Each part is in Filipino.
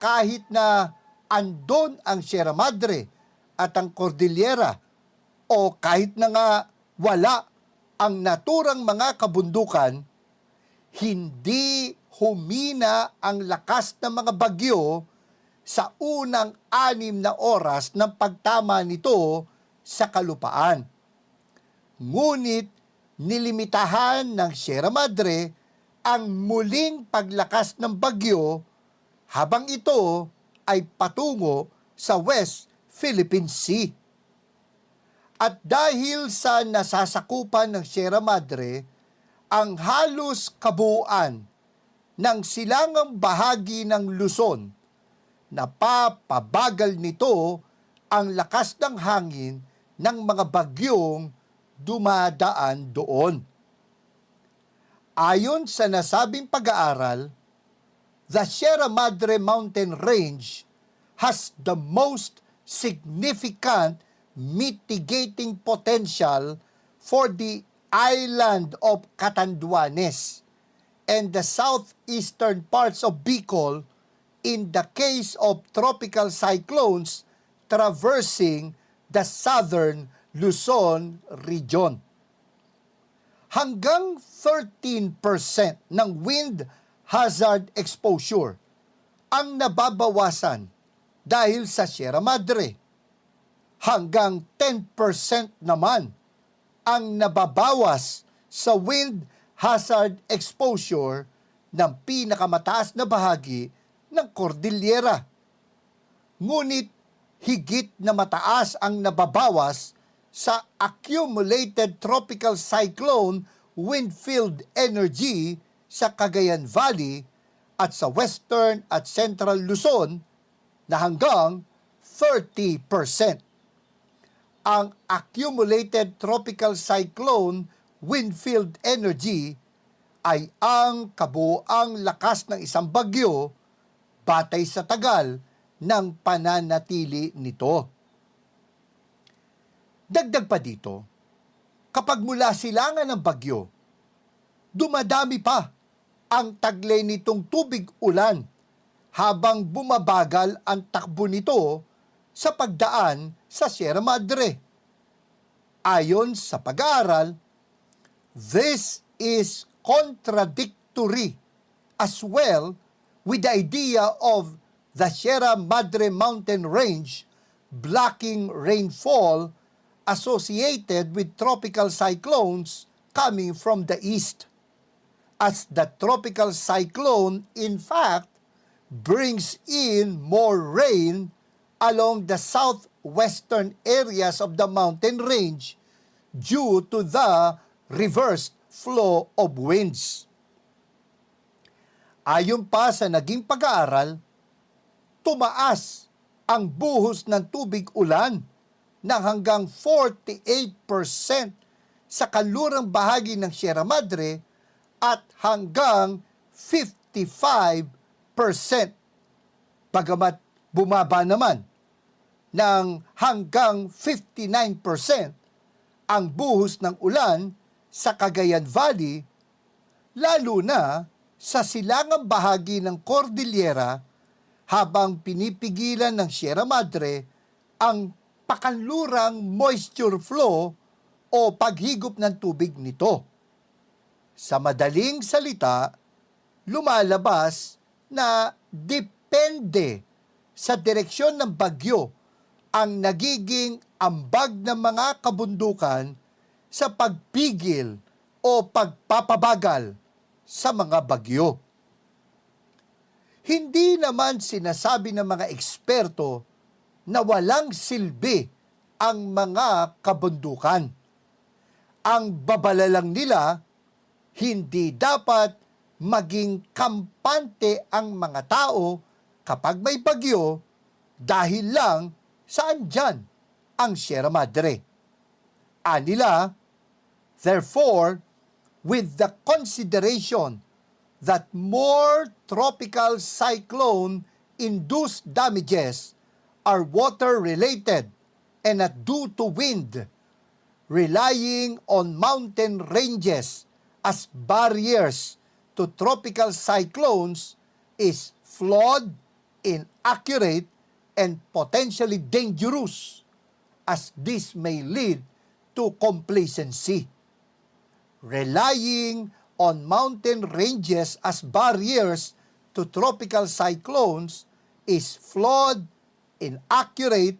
kahit na andon ang Sierra Madre at ang Cordillera o kahit na nga wala ang naturang mga kabundukan, hindi humina ang lakas ng mga bagyo sa unang anim na oras ng pagtama nito sa kalupaan. Ngunit nilimitahan ng Sierra Madre ang muling paglakas ng bagyo habang ito ay patungo sa West Philippine Sea. At dahil sa nasasakupan ng Sierra Madre, ang halos kabuuan ng silangang bahagi ng Luzon, napapabagal nito ang lakas ng hangin ng mga bagyong dumadaan doon. Ayon sa nasabing pag-aaral, the Sierra Madre Mountain Range has the most significant mitigating potential for the island of Catanduanes and the southeastern parts of Bicol in the case of tropical cyclones traversing the southern Luzon region. Hanggang 13% ng wind hazard exposure ang nababawasan dahil sa Sierra Madre. Hanggang 10% naman ang nababawas sa wind hazard exposure ng pinakamataas na bahagi ng Cordillera. Ngunit higit na mataas ang nababawas sa accumulated tropical cyclone wind field energy sa Cagayan Valley at sa western at central Luzon na hanggang 30%. Ang accumulated tropical cyclone wind field energy ay ang kabuang lakas ng isang bagyo batay sa tagal ng pananatili nito. Dagdag pa dito, kapag mula silangan ng bagyo, dumadami pa ang taglay nitong tubig ulan habang bumabagal ang takbo nito sa pagdaan sa Sierra Madre. Ayon sa pag-aaral, this is contradictory as well with the idea of the Sierra Madre Mountain Range blocking rainfall associated with tropical cyclones coming from the east. As the tropical cyclone, in fact, brings in more rain along the southwestern areas of the mountain range due to the reversed flow of winds. Ayon pa sa naging pag-aaral, tumaas ang buhos ng tubig ulan ng hanggang 48% sa kalurang bahagi ng Sierra Madre at hanggang 55% bagamat bumaba naman ng hanggang 59% ang buhos ng ulan sa Cagayan Valley lalo na sa silangang bahagi ng Cordillera habang pinipigilan ng Sierra Madre ang pakanlurang moisture flow o paghigop ng tubig nito. Sa madaling salita, lumalabas na depende sa direksyon ng bagyo ang nagiging ambag ng mga kabundukan sa pagpigil o pagpapabagal sa mga bagyo. Hindi naman sinasabi ng mga eksperto na walang silbi ang mga kabundukan. Ang babala lang nila, hindi dapat maging kampante ang mga tao kapag may bagyo dahil lang saan dyan ang Sierra Madre. Anila, therefore, with the consideration that more tropical cyclone induced damages are water related and not due to wind, relying on mountain ranges as barriers to tropical cyclones is flawed inaccurate, and potentially dangerous as this may lead to complacency. Relying on mountain ranges as barriers to tropical cyclones is flawed, inaccurate,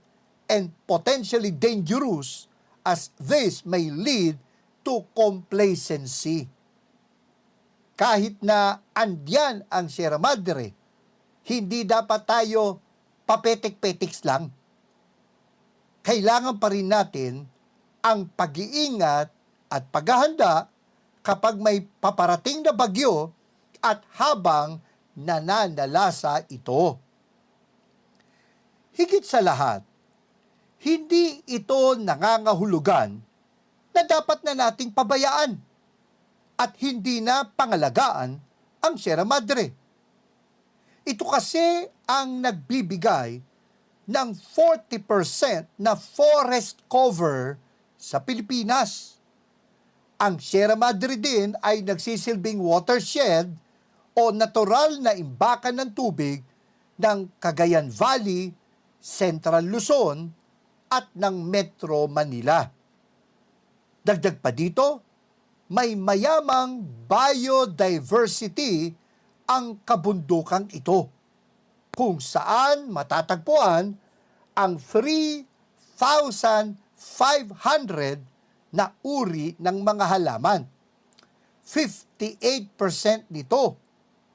and potentially dangerous as this may lead to complacency. Kahit na andyan ang Sierra Madre, hindi dapat tayo papetik-petiks lang. Kailangan pa rin natin ang pag-iingat at paghahanda kapag may paparating na bagyo at habang nananalasa ito. Higit sa lahat, hindi ito nangangahulugan na dapat na nating pabayaan at hindi na pangalagaan ang Sierra Madre. Ito kasi ang nagbibigay ng 40% na forest cover sa Pilipinas. Ang Sierra Madre din ay nagsisilbing watershed o natural na imbakan ng tubig ng Cagayan Valley, Central Luzon at ng Metro Manila. Dagdag pa dito, may mayamang biodiversity ang kabundukang ito kung saan matatagpuan ang 3,500 na uri ng mga halaman. 58% nito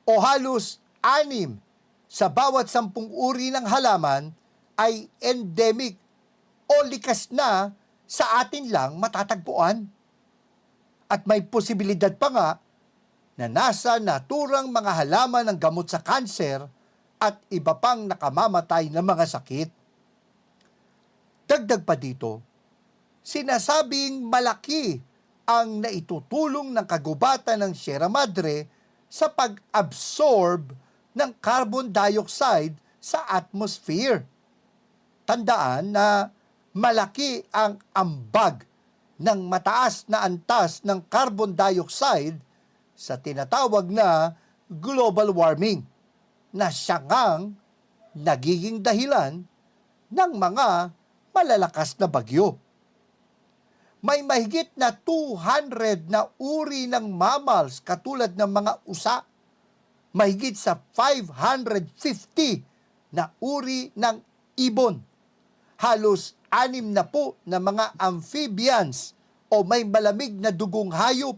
o halos anim sa bawat sampung uri ng halaman ay endemic o likas na sa atin lang matatagpuan. At may posibilidad pa nga na nasa naturang mga halaman ng gamot sa kanser at iba pang nakamamatay na mga sakit. Dagdag pa dito, sinasabing malaki ang naitutulong ng kagubatan ng Sierra Madre sa pag-absorb ng carbon dioxide sa atmosphere. Tandaan na malaki ang ambag ng mataas na antas ng carbon dioxide sa tinatawag na global warming na siyang nagiging dahilan ng mga malalakas na bagyo. May mahigit na 200 na uri ng mammals katulad ng mga usa, mahigit sa 550 na uri ng ibon, halos anim na po na mga amphibians o may malamig na dugong hayop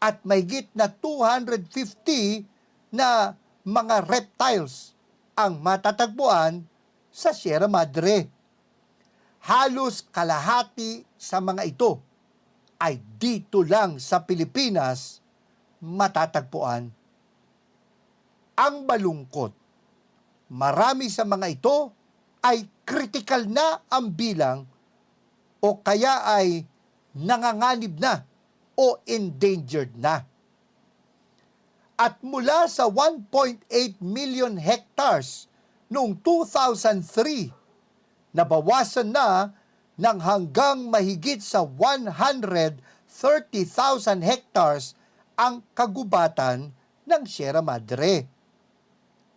at mahigit na 250 na mga reptiles ang matatagpuan sa Sierra Madre. Halos kalahati sa mga ito ay dito lang sa Pilipinas matatagpuan. Ang malungkot, marami sa mga ito ay critical na ang bilang o kaya ay nanganganib na o endangered na. At mula sa 1.8 million hectares noong 2003, nabawasan na ng hanggang mahigit sa 130,000 hectares ang kagubatan ng Sierra Madre.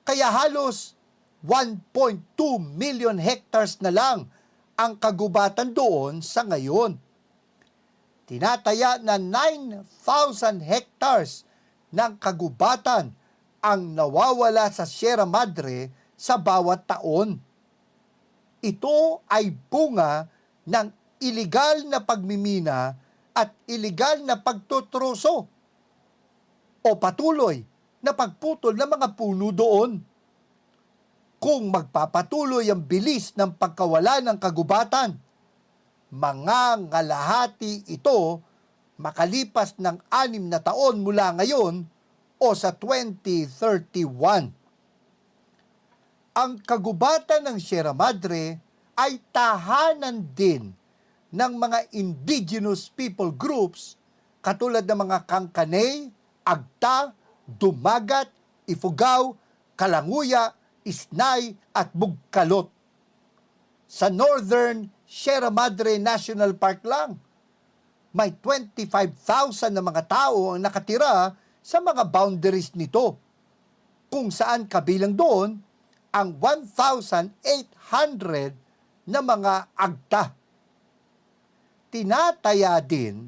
Kaya halos 1.2 million hectares na lang ang kagubatan doon sa ngayon. Tinataya na 9,000 hectares ng kagubatan ang nawawala sa Sierra Madre sa bawat taon. Ito ay bunga ng iligal na pagmimina at iligal na pagtutruso o patuloy na pagputol ng mga puno doon. Kung magpapatuloy ang bilis ng pagkawala ng kagubatan, mga ngalahati ito makalipas ng anim na taon mula ngayon o sa 2031. Ang kagubatan ng Sierra Madre ay tahanan din ng mga indigenous people groups katulad ng mga Kangkanay, Agta, Dumagat, Ifugao, Kalanguya, Isnay at Bugkalot. Sa Northern Sierra Madre National Park lang, may 25,000 na mga tao ang nakatira sa mga boundaries nito, kung saan kabilang doon ang 1,800 na mga agta. Tinataya din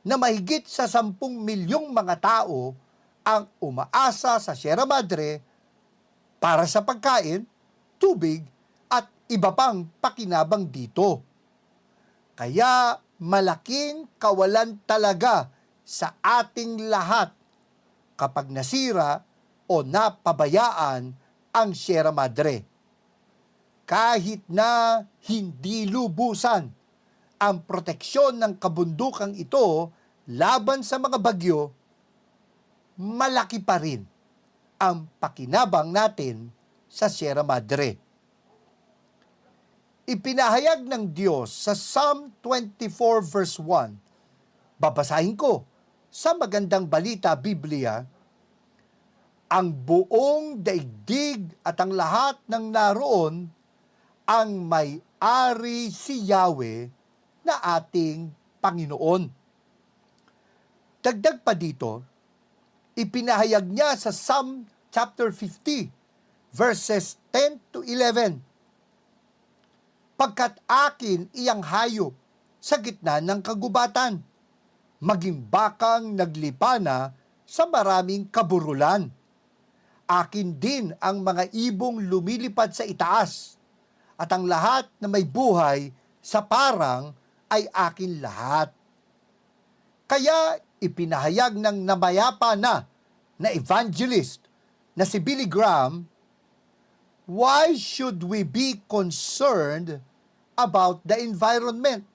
na mahigit sa 10 milyong mga tao ang umaasa sa Sierra Madre para sa pagkain, tubig at iba pang pakinabang dito. Kaya malaking kawalan talaga sa ating lahat kapag nasira o napabayaan ang Sierra Madre. Kahit na hindi lubusan ang proteksyon ng kabundukang ito laban sa mga bagyo, malaki pa rin ang pakinabang natin sa Sierra Madre. Ipinahayag ng Diyos sa Psalm 24 verse 1. Babasahin ko sa magandang balita Biblia, ang buong daigdig at ang lahat ng naroon ang may-ari si Yahweh na ating Panginoon. Dagdag pa dito, ipinahayag niya sa Psalm chapter 50 verses 10 to 11 pagkat akin iyang hayop sa gitna ng kagubatan, maging bakang naglipana sa maraming kaburulan. Akin din ang mga ibong lumilipad sa itaas, at ang lahat na may buhay sa parang ay akin lahat. Kaya ipinahayag ng namayapa na na evangelist na si Billy Graham why should we be concerned about the environment?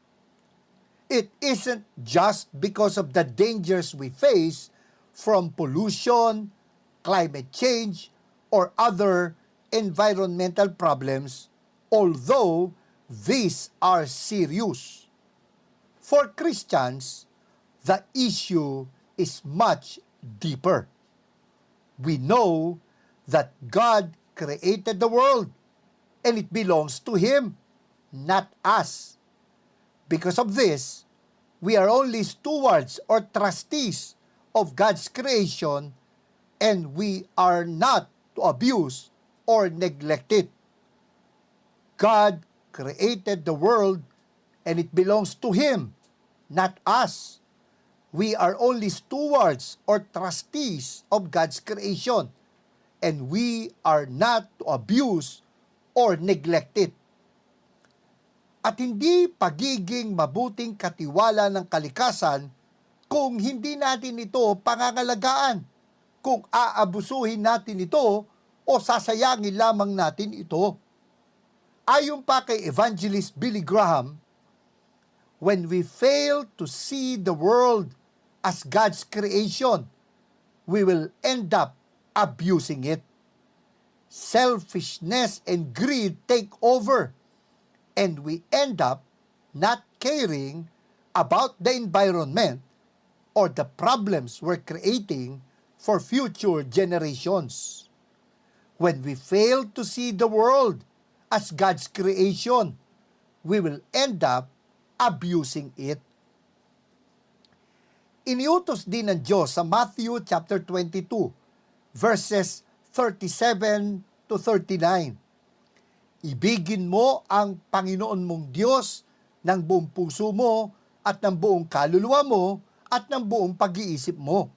It isn't just because of the dangers we face from pollution, climate change, or other environmental problems, although these are serious. For Christians, the issue is much deeper. We know that God created the world and it belongs to Him, not us. Because of this, we are only stewards or trustees of God's creation and we are not to abuse or neglect it. God created the world and it belongs to Him, not us. We are only stewards or trustees of God's creation and we are not to abuse or neglect it. At hindi pagiging mabuting katiwala ng kalikasan kung hindi natin ito pangangalagaan, kung aabusuhin natin ito o sasayangin lamang natin ito. Ayon pa kay Evangelist Billy Graham, when we fail to see the world as God's creation, we will end up abusing it. Selfishness and greed take over, and we end up not caring about the environment or the problems we're creating for future generations. When we fail to see the world as God's creation, we will end up abusing it. Iniutos din ng Diyos sa Matthew chapter 22 verses 37 to 39. Ibigin mo ang Panginoon mong Diyos ng buong puso mo at ng buong kaluluwa mo at ng buong pag-iisip mo.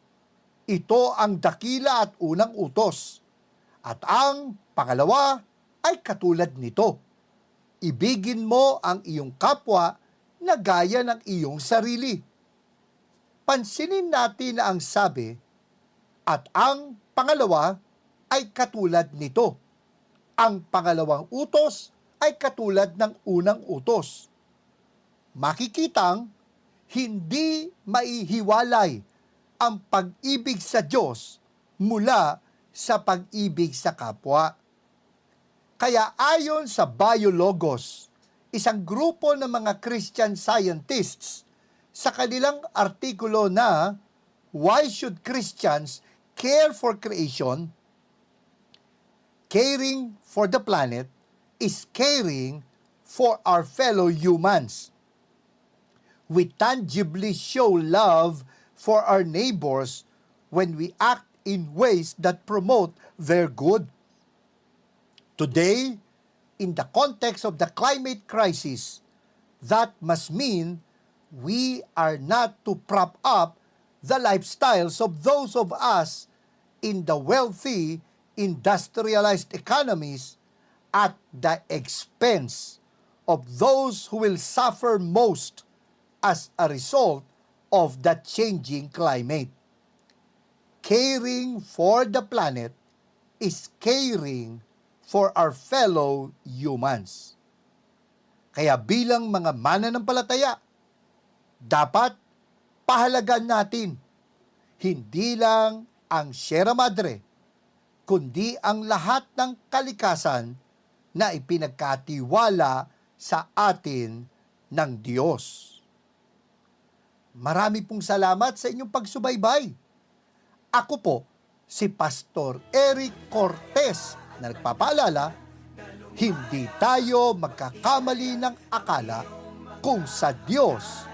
Ito ang dakila at unang utos. At ang pangalawa ay katulad nito. Ibigin mo ang iyong kapwa na gaya ng iyong sarili. Pansinin natin na ang sabi, at ang pangalawa ay katulad nito. Ang pangalawang utos ay katulad ng unang utos. Makikitang hindi maihiwalay ang pag-ibig sa Diyos mula sa pag-ibig sa kapwa. Kaya ayon sa Biologos, isang grupo ng mga Christian scientists sa kanilang artikulo na Why should Christians care for creation, caring for the planet is caring for our fellow humans. We tangibly show love for our neighbors when we act in ways that promote their good. Today, in the context of the climate crisis, that must mean we are not to prop up the lifestyles of those of us in the wealthy, industrialized economies at the expense of those who will suffer most as a result of the changing climate. Caring for the planet is caring for our fellow humans. Kaya bilang mga mananampalataya, dapat pahalagan natin hindi lang ang Sierra Madre, kundi ang lahat ng kalikasan na ipinagkatiwala sa atin ng Diyos. Marami pong salamat sa inyong pagsubaybay. Ako po, si Pastor Eric Cortez na nagpapaalala, hindi tayo magkakamali ng akala kung sa Diyos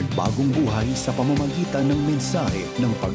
nagbagong buhay sa pamamagitan ng mensahe ng pag